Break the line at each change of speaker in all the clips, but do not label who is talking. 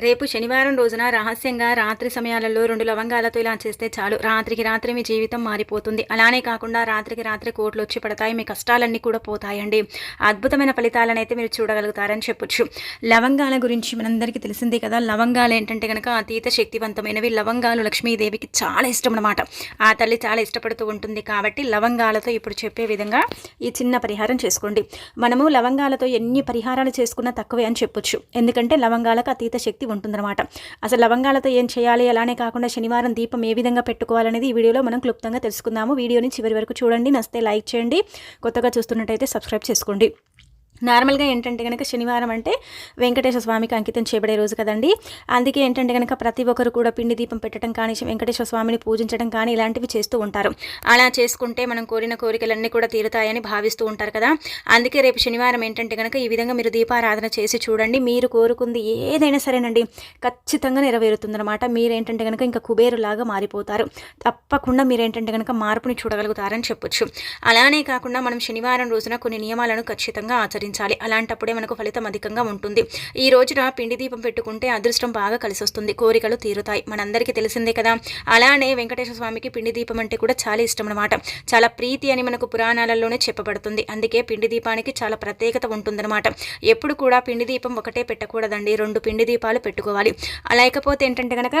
రేపు శనివారం రోజున రహస్యంగా రాత్రి సమయాలలో రెండు లవంగాలతో ఇలా చేస్తే చాలు. రాత్రికి రాత్రి మీ జీవితం మారిపోతుంది. అలానే కాకుండా రాత్రికి రాత్రి కోట్లు వచ్చి పడతాయి. మీ కష్టాలన్నీ కూడా పోతాయండి. అద్భుతమైన ఫలితాలను అయితే మీరు చూడగలుగుతారని చెప్పొచ్చు. లవంగాల గురించి మనందరికీ తెలిసిందే కదా. లవంగాలు ఏంటంటే కనుక అతీత శక్తివంతమైనవి. లవంగాలు లక్ష్మీదేవికి చాలా ఇష్టం అనమాట ఆ తల్లి చాలా ఇష్టపడుతూ ఉంటుంది కాబట్టి లవంగాలతో ఇప్పుడు చెప్పే విధంగా ఈ చిన్న పరిహారం చేసుకోండి. మనము లవంగాలతో ఎన్ని పరిహారాలు చేసుకున్నా తక్కువే అని చెప్పొచ్చు. ఎందుకంటే లవంగాలకు అతీత శక్తి ఉంటుందన్నమాట. అసలు లవంగాలతో ఏం చేయాలి? అలానే కాకుండా శనివారం దీపం ఏ విధంగా పెట్టుకోవాలనేది ఈ వీడియోలో మనం క్లుప్తంగా తెలుసుకుందాము. వీడియోని చివరి వరకు చూడండి. నస్తే లైక్ చేయండి. కొత్తగా చూస్తున్నట్టయితే సబ్స్క్రైబ్ చేసుకోండి. నార్మల్గా ఏంటంటే కనుక శనివారం అంటే వెంకటేశ్వర స్వామికి అంకితం చేయబడే రోజు కదండి. అందుకే ఏంటంటే కనుక ప్రతి ఒక్కరు కూడా పిండి దీపం పెట్టడం కానీ వెంకటేశ్వర స్వామిని పూజించడం కానీ ఇలాంటివి చేస్తూ ఉంటారు. అలా చేసుకుంటే మనం కోరిన కోరికలన్నీ కూడా తీరుతాయని భావిస్తూ ఉంటారు కదా. అందుకే రేపు శనివారం ఏంటంటే కనుక ఈ విధంగా మీరు దీపారాధన చేసి చూడండి. మీరు కోరుకుంది ఏదైనా సరేనండి. ఖచ్చితంగా నెరవేరుతుందనమాట మీరేంటంటే కనుక ఇంకా కుబేరులాగా మారిపోతారు. తప్పకుండా మీరేంటంటే కనుక మార్పుని చూడగలుగుతారని చెప్పొచ్చు. అలానే కాకుండా మనం శనివారం రోజున కొన్ని నియమాలను ఖచ్చితంగా ఆచరించాలి ఆచరించాలి అలాంటప్పుడే మనకు ఫలితం అధికంగా ఉంటుంది. ఈ రోజున పిండి దీపం పెట్టుకుంటే అదృష్టం బాగా కలిసి వస్తుంది కోరికలు తీరుతాయి. మనందరికీ తెలిసిందే కదా. అలానే వెంకటేశ్వర స్వామికి పిండి దీపం అంటే కూడా చాలా ఇష్టం అనమాట చాలా ప్రీతి అని మనకు పురాణాలలోనే చెప్పబడుతుంది. అందుకే పిండి దీపానికి చాలా ప్రత్యేకత ఉంటుందన్నమాట. ఎప్పుడు కూడా పిండి దీపం ఒకటే పెట్టకూడదండి. రెండు పిండి దీపాలు పెట్టుకోవాలి. లేకపోతే ఏంటంటే కనుక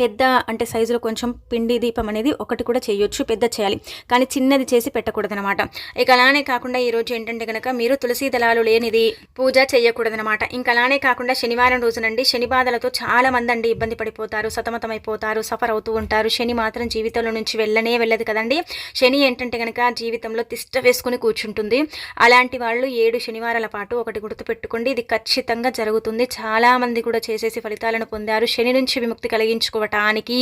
పెద్ద అంటే సైజులో కొంచెం పిండి దీపం అనేది ఒకటి కూడా చేయొచ్చు పెద్ద చేయాలి. కానీ చిన్నది చేసి పెట్టకూడదనమాట. ఇక అలానే కాకుండా ఈరోజు ఏంటంటే కనుక మీరు తులసి దళాలు లేనిది పూజ చేయకూడదనమాట. ఇంకా అలానే కాకుండా శనివారం రోజునండి శని బాధలతో చాలా మంది అండి ఇబ్బంది పడిపోతారు సతమతమైపోతారు సఫర్ అవుతూ ఉంటారు. శని మాత్రం జీవితంలో నుంచి వెళ్ళనే వెళ్ళదు కదండి. శని ఏంటంటే కనుక జీవితంలో తిష్ట వేసుకుని కూర్చుంటుంది. అలాంటి వాళ్ళు ఏడు శనివారాల పాటు ఒకటి గుర్తుపెట్టుకోండి. ఇది ఖచ్చితంగా జరుగుతుంది. చాలా మంది కూడా చేసేసి ఫలితాలను పొందారు. శని నుంచి విముక్తి కలిగించుకోవటం చేసుకోవటానికి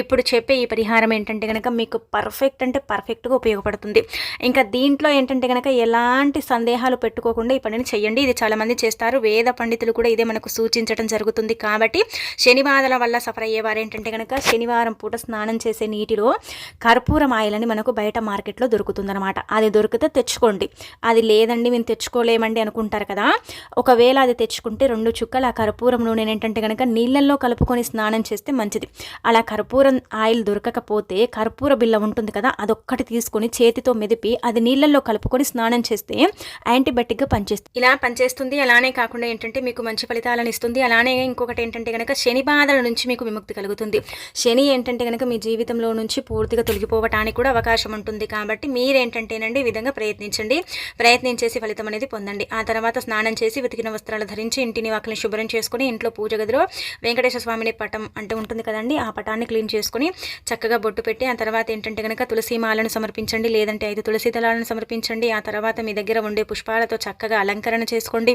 ఇప్పుడు చెప్పే ఈ పరిహారం ఏంటంటే కనుక మీకు పర్ఫెక్ట్ అంటే పర్ఫెక్ట్గా ఉపయోగపడుతుంది. ఇంకా దీంట్లో ఏంటంటే కనుక ఎలాంటి సందేహాలు పెట్టుకోకుండా ఈ పనిని చేయండి ఇది చాలామంది చేస్తారు. వేద పండితులు కూడా ఇదే మనకు సూచించడం జరుగుతుంది కాబట్టి శనివారాల వల్ల సఫర్ అయ్యేవారు ఏంటంటే కనుక శనివారం పూట స్నానం చేసే నీటిలో కర్పూరం ఆయిల్ అని మనకు బయట మార్కెట్లో దొరుకుతుందనమాట అది దొరికితే తెచ్చుకోండి. అది లేదండి మేము తెచ్చుకోలేమండి అనుకుంటారు కదా. ఒకవేళ అది తెచ్చుకుంటే రెండు చుక్కలు ఆ కర్పూరం నూనె ఏంటంటే కనుక నీళ్ళల్లో కలుపుకొని స్నానం చేస్తే మంచి మంచిది. అలా కర్పూరం ఆయిల్ దొరకకపోతే కర్పూర బిల్ల ఉంటుంది కదా అదొక్కటి తీసుకొని చేతితో మెదిపి అది నీళ్ళల్లో కలుపుకొని స్నానం చేస్తే యాంటీబయాటిక్గా పనిచేస్తుంది. ఇలా పనిచేస్తుంది. అలానే కాకుండా ఏంటంటే మీకు మంచి ఫలితాలను ఇస్తుంది. అలానే ఇంకొకటి ఏంటంటే కనుక శని బాధల నుంచి మీకు విముక్తి కలుగుతుంది. శని ఏంటంటే కనుక మీ జీవితంలో నుంచి పూర్తిగా తొలగిపోవటానికి కూడా అవకాశం ఉంటుంది. కాబట్టి మీరేంటంటేనండి ఈ విధంగా ప్రయత్నించండి. ప్రయత్నించేసి ఫలితం అనేది పొందండి. ఆ తర్వాత స్నానం చేసి వెతికిన వస్త్రాలు ధరించి ఇంటిని వాకిని శుభ్రం చేసుకుని ఇంట్లో పూజ గదిలో వెంకటేశ్వర స్వామిని పటం అంటే ఉంటుంది కదండి ఆ పటాన్ని క్లీన్ చేసుకుని చక్కగా బొట్టు పెట్టి ఆ తర్వాత ఏంటంటే కనుక తులసి మాలను సమర్పించండి లేదంటే ఐదు తులసి దళాలను సమర్పించండి ఆ తర్వాత మీ దగ్గర ఉండే పుష్పాలతో చక్కగా అలంకరణ చేసుకోండి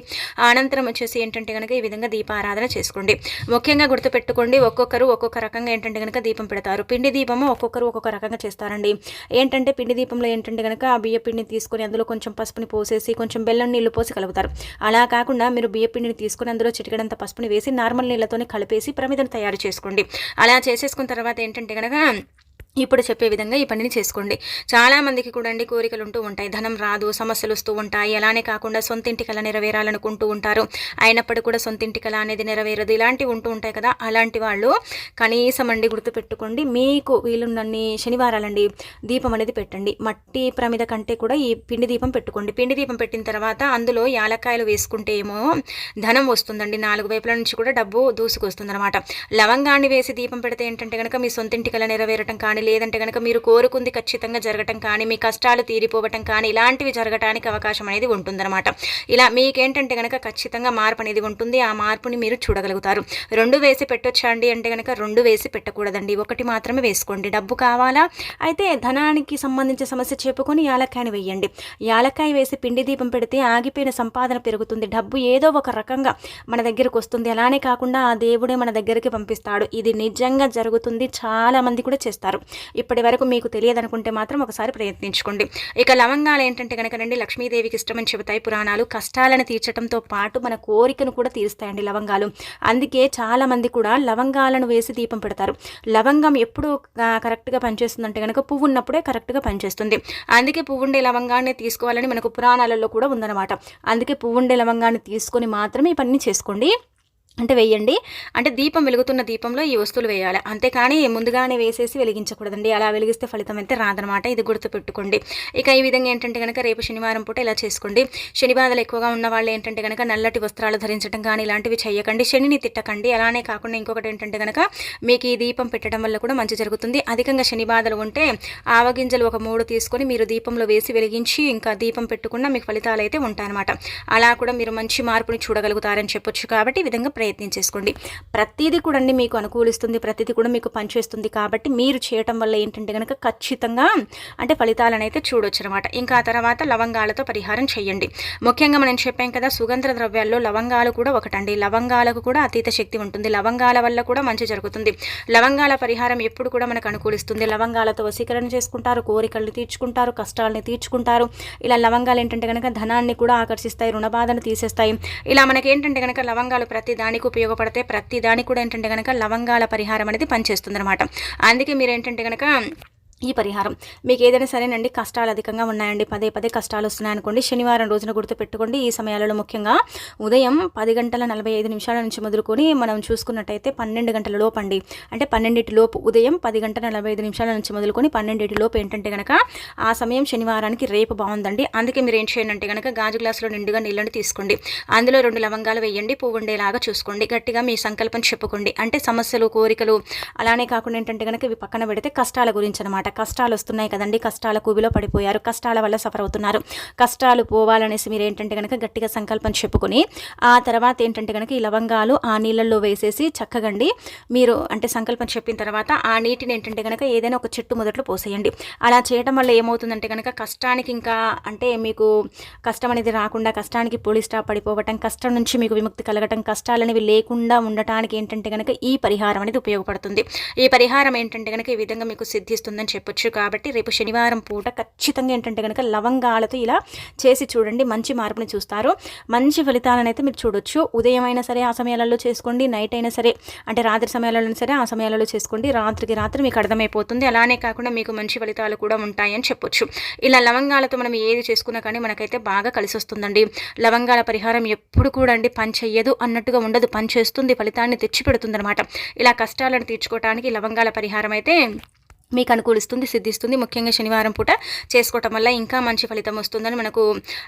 అనంతరం వచ్చేసి ఏంటంటే కనుక ఈ విధంగా దీపారాధన చేసుకోండి. ముఖ్యంగా గుర్తుపెట్టుకోండి ఒక్కొక్కరు ఒక్కొక్క రకంగా ఏంటంటే కనుక దీపం పెడతారు. పిండి దీపము ఒక్కొక్కరు ఒక్కొక్క రకంగా చేస్తారండి. ఏంటంటే పిండి దీపంలో ఏంటంటే కనుక ఆ బియ్య పిండిని తీసుకొని అందులో కొంచెం పసుపుని పోసేసి కొంచెం బెల్లం నీళ్ళు పోసి కలుపుతారు. అలా కాకుండా మీరు బియ్య పిండిని తీసుకొని అందులో చిటికడంత పసుపుని వేసి నార్మల్ నీళ్ళతోనే కలిపేసి ప్రమిదను తయారు చేసుకోండి. అలా చేసేసుకున్న తర్వాత ఏంటంటే కనుక ఇప్పుడు చెప్పే విధంగా ఈ పనిని చేసుకోండి. చాలామందికి కూడా అండి కోరికలు ఉంటూ ఉంటాయి. ధనం రాదు సమస్యలు వస్తూ ఉంటాయి. అలానే కాకుండా సొంతింటి కళ నెరవేరాలనుకుంటూ ఉంటారు. అయినప్పటికీ కూడా సొంతింటి కళ అనేది నెరవేరదు. ఇలాంటివి ఉంటూ ఉంటాయి కదా. అలాంటి వాళ్ళు కనీసం అండి గుర్తుపెట్టుకోండి. మీకు వీలున్నన్ని శనివారాలండి దీపం అనేది పెట్టండి. మట్టి ప్రమిద కంటే కూడా ఈ పిండి దీపం పెట్టుకోండి. పిండి దీపం పెట్టిన తర్వాత అందులో యాలక్కాయలు వేసుకుంటే ఏమో ధనం వస్తుందండి. నాలుగు వైపుల నుంచి కూడా డబ్బు దూసుకొస్తుంది అనమాట లవంగాన్ని వేసి దీపం పెడితే ఏంటంటే కనుక మీ సొంతింటి కళ నెరవేరటం కానీ కానీ లేదంటే కనుక మీరు కోరుకుంది ఖచ్చితంగా జరగటం కానీ మీ కష్టాలు తీరిపోవటం కానీ ఇలాంటివి జరగటానికి అవకాశం అనేది ఉంటుందన్నమాట. ఇలా మీకేంటంటే కనుక ఖచ్చితంగా మార్పు అనేది ఉంటుంది. ఆ మార్పుని మీరు చూడగలుగుతారు. రెండు వేసి పెట్టొచ్చండి అంటే కనుక రెండు వేసి పెట్టకూడదండి. ఒకటి మాత్రమే వేసుకోండి. డబ్బు కావాలా? అయితే ధనానికి సంబంధించిన సమస్య చెప్పుకొని యాలక్కాయని వేయండి యాలక్కాయ వేసి పిండి దీపం పెడితే ఆగిపోయిన సంపాదన పెరుగుతుంది. డబ్బు ఏదో ఒక రకంగా మన దగ్గరకు వస్తుంది. అలానే కాకుండా ఆ దేవుడే మన దగ్గరికి పంపిస్తాడు. ఇది నిజంగా జరుగుతుంది. చాలా మంది కూడా చేస్తారు. ఇప్పటి వరకు మీకు తెలియదనుకుంటే మాత్రం ఒకసారి ప్రయత్నించుకోండి. ఇక లవంగాలు ఏంటంటే కనుక రండి లక్ష్మీదేవికి ఇష్టమని చెబుతాయి పురాణాలు. కష్టాలను తీర్చడంతో పాటు మన కోరికను కూడా తీరుస్తాయండి లవంగాలు. అందుకే చాలామంది కూడా లవంగాలను వేసి దీపం పెడతారు. లవంగం ఎప్పుడు కరెక్ట్గా పనిచేస్తుందంటే కనుక పువ్వు ఉన్నప్పుడే కరెక్ట్గా పనిచేస్తుంది. అందుకే పువ్వుండే లవంగాన్ని తీసుకోవాలని మనకు పురాణాలలో కూడా ఉందన్నమాట. అందుకే పువ్వుండే లవంగాన్ని తీసుకొని మాత్రమే ఈ పని చేసుకోండి. అంటే వేయండి. అంటే దీపం వెలుగుతున్న దీపంలో ఈ వస్తువులు వేయాలి. అంతేకాని ముందుగానే వేసేసి వెలిగించకూడదండి. అలా వెలిగిస్తే ఫలితం అయితే రాదనమాట. ఇది గుర్తుపెట్టుకోండి. ఇక ఈ విధంగా ఏంటంటే కనుక రేపు శనివారం పూట ఇలా చేసుకోండి. శని బాధలు ఎక్కువగా ఉన్న వాళ్ళు ఏంటంటే కనుక నల్లటి వస్త్రాలు ధరించడం కానీ ఇలాంటివి చేయకండి. శనిని తిట్టకండి. అలానే కాకుండా ఇంకొకటి ఏంటంటే కనుక మీకు ఈ దీపం పెట్టడం వల్ల కూడా మంచి జరుగుతుంది. అధికంగా శని బాధలు ఉంటే ఆవగింజలు ఒక మూడు తీసుకొని మీరు దీపంలో వేసి వెలిగించి ఇంకా దీపం పెట్టుకున్న మీకు ఫలితాలు అయితే ఉంటాయన్నమాట. అలా కూడా మీరు మంచి మార్పుని చూడగలుగుతారని చెప్పొచ్చు కాబట్టి ఈ విధంగా ప్రయత్నం చేసుకోండి. ప్రతిదీ కూడా మీకు అనుకూలిస్తుంది ప్రతిదీ కూడా మీకు పనిచేస్తుంది కాబట్టి మీరు చేయటం వల్ల ఏంటంటే కనుక ఖచ్చితంగా అంటే ఫలితాలను అయితే చూడొచ్చు అనమాట ఇంకా ఆ తర్వాత లవంగాలతో పరిహారం చేయండి. ముఖ్యంగా మనం చెప్పాం కదా సుగంధ ద్రవ్యాల్లో లవంగాలు కూడా ఒకటండి. లవంగాలకు కూడా అతీత శక్తి ఉంటుంది. లవంగాల వల్ల కూడా మంచి జరుగుతుంది. లవంగాల పరిహారం ఎప్పుడు కూడా మనకు అనుకూలిస్తుంది. లవంగాలతో వశీకరణ చేసుకుంటారు కోరికలను తీర్చుకుంటారు కష్టాలని తీర్చుకుంటారు. ఇలా లవంగాలు ఏంటంటే కనుక ధనాన్ని కూడా ఆకర్షిస్తాయి రుణబాధను తీసేస్తాయి. ఇలా మనకి ఏంటంటే కనుక లవంగాలు ప్రతి దానికి ఉపయోగపడితే ప్రతి దానికి కూడా ఏంటంటే కనుక లవంగాల పరిహారం అనేది పనిచేస్తుంది అనమాట అందుకే మీరు ఏంటంటే కనుక ఈ పరిహారం. మీకు ఏదైనా సరేనండి కష్టాలు అధికంగా ఉన్నాయండి పదే పదే కష్టాలు వస్తున్నాయనుకోండి శనివారం రోజున గుర్తు పెట్టుకోండి ఈ సమయాలలో ముఖ్యంగా ఉదయం పది గంటల నలభై ఐదు నిమిషాల నుంచి మొదలుకొని మనం చూసుకున్నట్టయితే పన్నెండు గంటల లోపు అండి అంటే పన్నెండింటి లోపు ఉదయం పది గంటల నలభై ఐదు నిమిషాల నుంచి మొదలుకొని పన్నెండింటి లోపు ఏంటంటే కనుక ఆ సమయం శనివారానికి రేపు బాగుందండి. అందుకే మీరు ఏం చేయండి అంటే కనుక గాజు గ్లాసులో నిండుగా నీళ్ళని తీసుకోండి. అందులో రెండు లవంగాలు వేయండి పువ్వు ఉండేలాగా చూసుకోండి. గట్టిగా మీ సంకల్పం చెప్పుకోండి. అంటే సమస్యలు కోరికలు అలానే కాకుండా ఏంటంటే కనుక ఇవి పక్కన పెడితే కష్టాల గురించి అనమాట కష్టాలు వస్తున్నాయి కదండి. కష్టాల కూబిలో పడిపోయారు. కష్టాల వల్ల సఫర్ అవుతున్నారు. కష్టాలు పోవాలనేసి మీరు ఏంటంటే కనుక గట్టిగా సంకల్పం చెప్పుకొని ఆ తర్వాత ఏంటంటే కనుక ఈ లవంగాలు ఆ నీళ్ళల్లో వేసేసి చక్కగండి. మీరు అంటే సంకల్పం చెప్పిన తర్వాత ఆ నీటిని ఏంటంటే కనుక ఏదైనా ఒక చెట్టు మొదట్లో పోసేయండి. అలా చేయడం వల్ల ఏమవుతుందంటే కనుక కష్టానికి ఇంకా అంటే మీకు కష్టం అనేది రాకుండా కష్టానికి పోలీస్ పడిపోవటం కష్టం నుంచి మీకు విముక్తి కలగటం కష్టాలు అనేవి లేకుండా ఉండటానికి ఏంటంటే కనుక ఈ పరిహారం అనేది ఉపయోగపడుతుంది. ఈ పరిహారం ఏంటంటే కనుక ఈ విధంగా మీకు సిద్ధిస్తుందని చెప్పొచ్చు కాబట్టి రేపు శనివారం పూట ఖచ్చితంగా ఏంటంటే కనుక లవంగాలతో ఇలా చేసి చూడండి మంచి మార్పుని చూస్తారు. మంచి ఫలితాలను అయితే మీరు చూడొచ్చు. ఉదయం అయినా సరే ఆ సమయాలలో చేసుకోండి నైట్ అయినా సరే అంటే రాత్రి సమయాలలో సరే ఆ సమయాలలో చేసుకోండి. రాత్రికి రాత్రి మీకు అర్థమైపోతుంది. అలానే కాకుండా మీకు మంచి ఫలితాలు కూడా ఉంటాయని చెప్పొచ్చు. ఇలా లవంగాలతో మనం ఏది చేసుకున్నా కానీ మనకైతే బాగా కలిసి వస్తుందండి. లవంగాల పరిహారం ఎప్పుడు కూడా అండి పని చెయ్యదు అన్నట్టుగా ఉండదు. పని చేస్తుంది ఫలితాన్ని తెచ్చిపెడుతుంది అనమాట ఇలా కష్టాలను తీర్చుకోవడానికి లవంగాల పరిహారం అయితే మీకు అనుకూలిస్తుంది సిద్ధిస్తుంది. ముఖ్యంగా శనివారం పూట చేసుకోవటం వల్ల ఇంకా మంచి ఫలితం వస్తుందని మనకు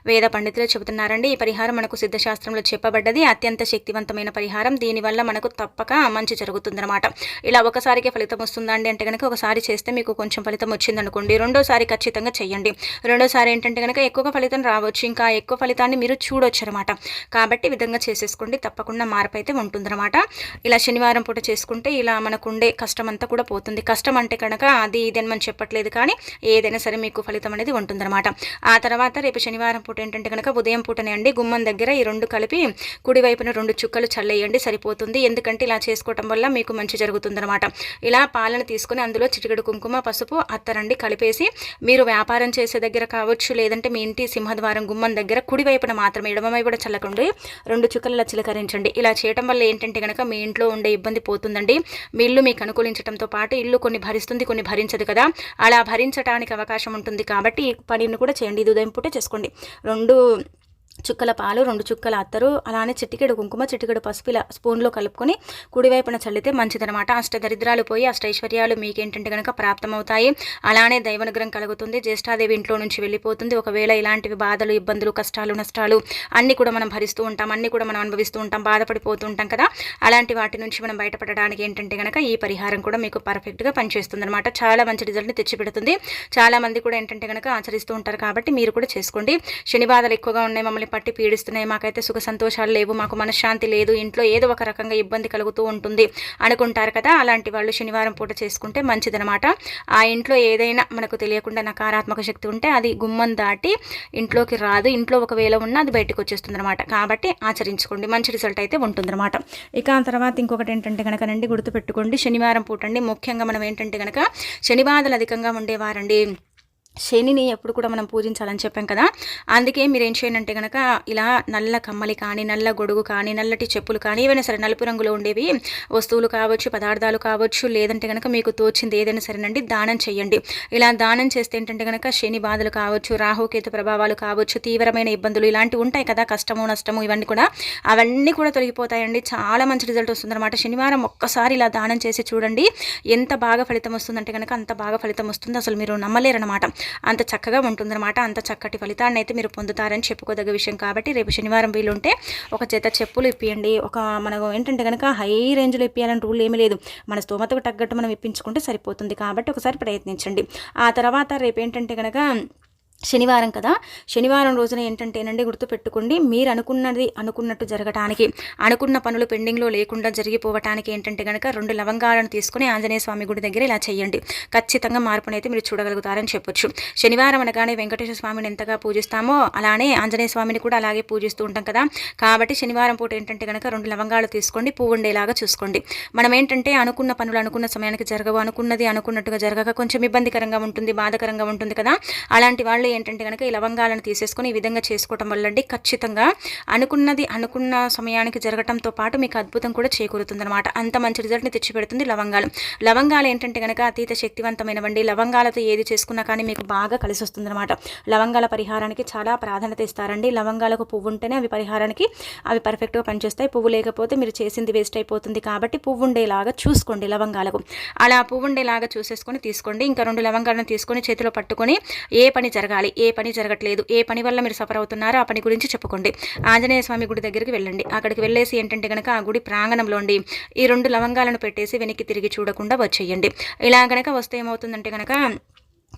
వేద పండితులు చెబుతున్నారండి. ఈ పరిహారం మనకు సిద్ధశాస్త్రంలో చెప్పబడ్డది. అత్యంత శక్తివంతమైన పరిహారం. దీనివల్ల మనకు తప్పక మంచి జరుగుతుందన్నమాట. ఇలా ఒకసారికి ఫలితం వస్తుందండి అంటే కనుక ఒకసారి చేస్తే మీకు కొంచెం ఫలితం వచ్చిందనుకోండి. రెండోసారి ఖచ్చితంగా చేయండి రెండోసారి ఏంటంటే కనుక ఎక్కువగా ఫలితం రావచ్చు. ఇంకా ఎక్కువ ఫలితాన్ని మీరు చూడొచ్చు అనమాట కాబట్టి విధంగా చేసేసుకోండి. తప్పకుండా మార్పు అయితే ఉంటుందన్నమాట. ఇలా శనివారం పూట చేసుకుంటే ఇలా మనకుండే కష్టం అంతా కూడా పోతుంది. కష్టం అంటే కనుక అది ఇదని మనం చెప్పట్లేదు. కానీ ఏదైనా సరే మీకు ఫలితం అనేది ఉంటుందన్నమాట. ఆ తర్వాత రేపు శనివారం పూట ఏంటంటే కనుక ఉదయం పూటనే అండి గుమ్మం దగ్గర ఈ రెండు కలిపి కుడివైపున రెండు చుక్కలు చల్లేయండి సరిపోతుంది. ఎందుకంటే ఇలా చేసుకోవటం వల్ల మీకు మంచి జరుగుతుందన్నమాట. ఇలా పాలన తీసుకుని అందులో చిటికెడు కుంకుమ పసుపు అత్తరండి కలిపేసి మీరు వ్యాపారం చేసే దగ్గర కావచ్చు లేదంటే మీ ఇంటి సింహద్వారం గుమ్మం దగ్గర కుడివైపున మాత్రమే ఎడమవైపు చల్లకండి. రెండు చుక్కలు చిలకరించండి. ఇలా చేయటం వల్ల ఏంటంటే కనుక మీ ఇంట్లో ఉండే ఇబ్బంది పోతుందండి. మీ ఇల్లు మీకు అనుకూలించడంతో పాటు ఇల్లు కొన్ని భరిస్తుంది కొన్ని భరించదు కదా. అలా భరించడానికి అవకాశం ఉంటుంది కాబట్టి ఈ పనిని కూడా చేయండి. ఇది ఉదయం పూటే చేసుకోండి. రెండు చుక్కల పాలు రెండు చుక్కల అత్తరు అలానే చిటికెడు కుంకుమ చిటికెడు పసుపు ఇలా స్పూన్లో కలుపుకొని కుడివైపున చల్లితే మంచిదనమాట అష్టదరిద్రాలు పోయి అష్టైశ్వర్యాలు మీకేంటంటే కనుక ప్రాప్తమవుతాయి. అలానే దైవనుగ్రహం కలుగుతుంది. జ్యేష్ఠాదేవి ఇంట్లో నుంచి వెళ్ళిపోతుంది. ఒకవేళ ఇలాంటివి బాధలు ఇబ్బందులు కష్టాలు నష్టాలు అన్నీ కూడా మనం భరిస్తూ ఉంటాం. అన్నీ కూడా మనం అనుభవిస్తూ ఉంటాం. బాధపడిపోతూ ఉంటాం కదా. అలాంటి వాటి నుంచి మనం బయటపడడానికి ఏంటంటే కనుక ఈ పరిహారం కూడా మీకు పర్ఫెక్ట్గా పనిచేస్తుంది అనమాట చాలా మంచి రిజల్ట్ని తెచ్చిపెడుతుంది. చాలా మంది కూడా ఏంటంటే కనుక ఆచరిస్తూ ఉంటారు కాబట్టి మీరు కూడా చేసుకోండి. శని బాధలు ఎక్కువగా ఉన్నాయి మమ్మల్ని పట్టి పీడిస్తున్నాయి. మాకైతే సుఖ సంతోషాలు లేవు. మాకు మనశ్శాంతి లేదు. ఇంట్లో ఏదో ఒక రకంగా ఇబ్బంది కలుగుతూ ఉంటుంది అనుకుంటారు కదా. అలాంటి వాళ్ళు శనివారం పూట చేసుకుంటే మంచిదనమాట ఆ ఇంట్లో ఏదైనా మనకు తెలియకుండా నకారాత్మక శక్తి ఉంటే అది గుమ్మం దాటి ఇంట్లోకి రాదు. ఇంట్లో ఒకవేళ ఉన్నా అది బయటకు వచ్చేస్తుంది అనమాట కాబట్టి ఆచరించుకోండి. మంచి రిజల్ట్ అయితే ఉంటుందన్నమాట. ఇక ఆ తర్వాత ఇంకొకటి ఏంటంటే కనుక నండి గుర్తుపెట్టుకోండి. శనివారం పూట అండి ముఖ్యంగా మనం ఏంటంటే కనుక శని బాధలు అధికంగా ఉండేవారండి. శనిని ఎప్పుడు కూడా మనం పూజించాలని చెప్పాం కదా. అందుకే మీరు ఏం చేయండి అంటే కనుక ఇలా నల్ల కమ్మలి కానీ నల్ల గొడుగు కానీ నల్లటి చెప్పులు కానీ ఏవైనా సరే నలుపు రంగులో ఉండేవి వస్తువులు కావచ్చు పదార్థాలు కావచ్చు లేదంటే కనుక మీకు తోచింది ఏదైనా సరేనండి దానం చేయండి. ఇలా దానం చేస్తే ఏంటంటే కనుక శని బాధలు కావచ్చు రాహుకేతు ప్రభావాలు కావచ్చు తీవ్రమైన ఇబ్బందులు ఇలాంటివి ఉంటాయి కదా కష్టము నష్టము ఇవన్నీ కూడా. అవన్నీ కూడా తొలగిపోతాయండి. చాలా మంచి రిజల్ట్ వస్తుందన్నమాట. శనివారం ఒక్కసారి ఇలా దానం చేసి చూడండి. ఎంత బాగా ఫలితం వస్తుందంటే కనుక అంత బాగా ఫలితం వస్తుంది. అసలు మీరు నమ్మలేరనమాట అంత చక్కగా ఉంటుందన్నమాట. అంత చక్కటి ఫలితాన్ని అయితే మీరు పొందుతారని చెప్పుకోదగ్గ విషయం కాబట్టి రేపు శనివారం వీలుంటే ఒక చేత చెప్పులు ఇప్పియండి. ఒక మనకు ఏంటంటే కనుక హై రేంజ్లో ఇప్పించాలని రూల్ ఏమీ లేదు. మన స్తోమతకు తగ్గట్టు మనం ఇప్పించుకుంటే సరిపోతుంది కాబట్టి ఒకసారి ప్రయత్నించండి. ఆ తర్వాత రేపు ఏంటంటే కనుక శనివారం కదా. శనివారం రోజున ఏంటంటేనండి గుర్తుపెట్టుకోండి మీరు అనుకున్నది అనుకున్నట్టు జరగటానికి అనుకున్న పనులు పెండింగ్లో లేకుండా జరిగిపోవటానికి ఏంటంటే కనుక రెండు లవంగాలను తీసుకుని ఆంజనేయ స్వామి గుడి దగ్గర ఇలా చేయండి. ఖచ్చితంగా మార్పునైతే మీరు చూడగలుగుతారని చెప్పొచ్చు. శనివారం అనగానే వెంకటేశ్వర స్వామిని ఎంతగా పూజిస్తామో అలానే ఆంజనేయ స్వామిని కూడా అలాగే పూజిస్తూ ఉంటాం కదా. కాబట్టి శనివారం పూట ఏంటంటే కనుక రెండు లవంగాలు తీసుకోండి పువ్వు ఉండేలాగా చూసుకోండి. మనం ఏంటంటే అనుకున్న పనులు అనుకున్న సమయానికి జరగవు అనుకున్నది అనుకున్నట్టుగా జరగక కొంచెం ఇబ్బందికరంగా ఉంటుంది బాధకరంగా ఉంటుంది కదా. అలాంటి వాళ్ళు ఏంటంటే కనుక ఈ లవంగాలను తీసేసుకొని ఈ విధంగా చేసుకోవటం వల్ల అండి ఖచ్చితంగా అనుకున్నది అనుకున్న సమయానికి జరగటంతో పాటు మీకు అద్భుతం కూడా చేకూరుతుంది అనమాట అంత మంచి రిజల్ట్ని తెచ్చిపెడుతుంది లవంగాలు. లవంగాలు ఏంటంటే కనుక అతీత శక్తివంతమైనవండి. లవంగాలతో ఏది చేసుకున్నా కానీ మీకు బాగా కలిసి వస్తుంది అనమాట లవంగాల పరిహారానికి చాలా ప్రాధాన్యత ఇస్తారండి. లవంగాలకు పువ్వు ఉంటేనే అవి పరిహారానికి అవి పర్ఫెక్ట్గా పనిచేస్తాయి. పువ్వు లేకపోతే మీరు చేసింది వేస్ట్ అయిపోతుంది కాబట్టి పువ్వు ఉండేలాగా చూసుకోండి లవంగాలకు. అలా పువ్వు ఉండేలాగా చూసేసుకొని తీసుకోండి. ఇంకా రెండు లవంగాలను తీసుకొని చేతిలో పట్టుకొని ఏ పని జరగాలి జరగాలి ఏ పని జరగట్లేదు. ఏ పని వల్ల మీరు సఫర్ అవుతున్నారో? ఆ పని గురించి చెప్పుకోండి. ఆంజనేయ స్వామి గుడి దగ్గరికి వెళ్ళండి. అక్కడికి వెళ్ళేసి ఏంటంటే కనుక ఆ గుడి ప్రాంగణంలోండి ఈ రెండు లవంగాలను పెట్టేసి వెనక్కి తిరిగి చూడకుండా వచ్చేయండి. ఇలా కనుక వస్తే ఏమవుతుందంటే కనుక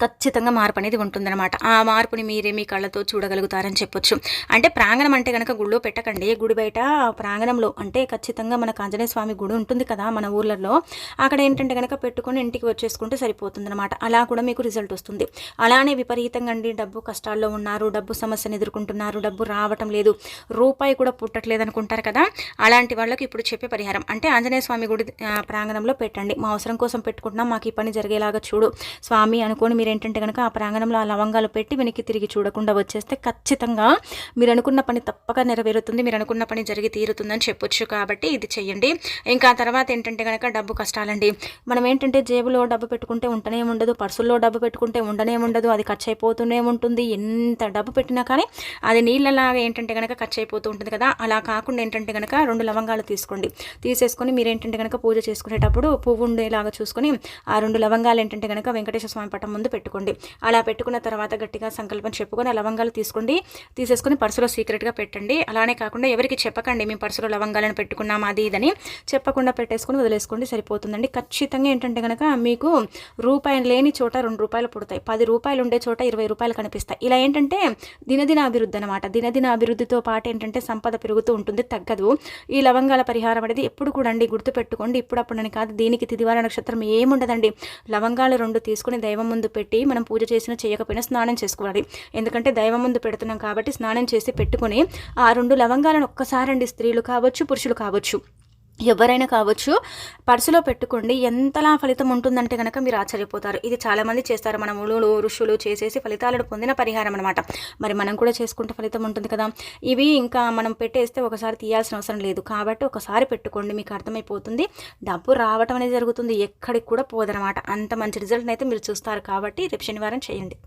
ఖచ్చితంగా మార్పు అనేది ఉంటుందన్నమాట. ఆ మార్పుని మీరే మీ కళ్ళతో చూడగలుగుతారని చెప్పొచ్చు. అంటే ప్రాంగణం అంటే కనుక గుడిలో పెట్టకండి. గుడి బయట ప్రాంగణంలో అంటే ఖచ్చితంగా మన ఆంజనేయ స్వామి గుడి ఉంటుంది కదా మన ఊర్లలో. అక్కడ ఏంటంటే కనుక పెట్టుకొని ఇంటికి వచ్చేసుకుంటే సరిపోతుందన్నమాట. అలా కూడా మీకు రిజల్ట్ వస్తుంది. అలానే విపరీతంగా అండి డబ్బు కష్టాల్లో ఉన్నారు డబ్బు సమస్యను ఎదుర్కొంటున్నారు డబ్బు రావటం లేదు. రూపాయి కూడా పుట్టట్లేదు అనుకుంటారు కదా. అలాంటి వాళ్ళకి ఇప్పుడు చెప్పే పరిహారం. అంటే ఆంజనేయ స్వామి గుడి ప్రాంగణంలో పెట్టండి. మా అవసరం కోసం పెట్టుకుంటున్నాం. మాకు ఈ పని జరిగేలాగా చూడు. స్వామి అనుకొని మీరు ఏంటంటే కనుక ఆ ప్రాంగణంలో ఆ లవంగాలు పెట్టి వెనక్కి తిరిగి చూడకుండా వచ్చేస్తే ఖచ్చితంగా మీరు అనుకున్న పని తప్పక నెరవేరుతుంది మీరు అనుకున్న పని జరిగి తీరుతుందని చెప్పొచ్చు కాబట్టి ఇది చెయ్యండి. ఇంకా తర్వాత ఏంటంటే కనుక డబ్బు కష్టాలండి. మనం ఏంటంటే జేబులో డబ్బు పెట్టుకుంటే ఉంటనే ఉండదు పర్సుల్లో డబ్బు పెట్టుకుంటే ఉండనే ఉండదు అది ఖర్చు అయిపోతూనే ఉంటుంది. ఎంత డబ్బు పెట్టినా కానీ అది నీళ్ళలాగా ఏంటంటే కనుక ఖర్చు అయిపోతూ ఉంటుంది కదా. అలా కాకుండా ఏంటంటే కనుక రెండు లవంగాలు తీసుకోండి. తీసేసుకొని మీరు ఏంటంటే కనుక పూజ చేసుకునేటప్పుడు పువ్వు ఉండేలాగా చూసుకొని ఆ రెండు లవంగాలు ఏంటంటే కనుక వెంకటేశ్వర స్వామి పట్టం ముందు పెట్టుకోండి. అలా పెట్టుకున్న తర్వాత గట్టిగా సంకల్పం చెప్పుకొని లవంగాలు తీసుకోండి. తీసేసుకొని పర్సులో సీక్రెట్గా పెట్టండి. అలానే కాకుండా ఎవరికి చెప్పకండి మేము పర్సులో లవంగాలను పెట్టుకున్నాం అది ఇదని. చెప్పకుండా పెట్టేసుకొని వదిలేసుకోండి సరిపోతుందండి. ఖచ్చితంగా ఏంటంటే కనుక మీకు రూపాయలు లేని చోట రెండు రూపాయలు పుడతాయి. పది రూపాయలు ఉండే చోట ఇరవై రూపాయలు కనిపిస్తాయి. ఇలా ఏంటంటే దినదిన అభివృద్ధి అనమాట దినదిన అభివృద్ధితో పాటు ఏంటంటే సంపద పెరుగుతూ ఉంటుంది తగ్గదు. ఈ లవంగాల పరిహారం అనేది ఎప్పుడు కూడా అండి గుర్తుపెట్టుకోండి. ఇప్పుడప్పుడు కాదు దీనికి తిదివార నక్షత్రం ఏముండదండి. లవంగాలు రెండు తీసుకుని దైవం ముందు పెట్టి పెట్టి మనం పూజ చేసినా చేయకపోయినా స్నానం చేసుకోవాలి. ఎందుకంటే దైవం ముందు పెడుతున్నాం కాబట్టి స్నానం చేసి పెట్టుకుని ఆ రెండు లవంగాలను ఒక్కసారండి స్త్రీలు కావచ్చు పురుషులు కావచ్చు. ఎవరైనా కావచ్చు పర్సులో పెట్టుకోండి. ఎంతలా ఫలితం ఉంటుందంటే కనుక మీరు ఆశ్చర్యపోతారు. ఇది చాలామంది చేస్తారు. మన ములులు ఋషులు చేసేసి ఫలితాలను పొందిన పరిహారం అనమాట మరి మనం కూడా చేసుకుంటే ఫలితం ఉంటుంది కదా. ఇవి ఇంకా మనం పెట్టేస్తే ఒకసారి తీయాల్సిన అవసరం లేదు. కాబట్టి ఒకసారి పెట్టుకోండి. మీకు అర్థమైపోతుంది. డబ్బు రావటం అనేది జరుగుతుంది. ఎక్కడికి కూడా పోదనమాట అంత మంచి రిజల్ట్ని అయితే మీరు చూస్తారు. కాబట్టి రేపు శనివారం చేయండి.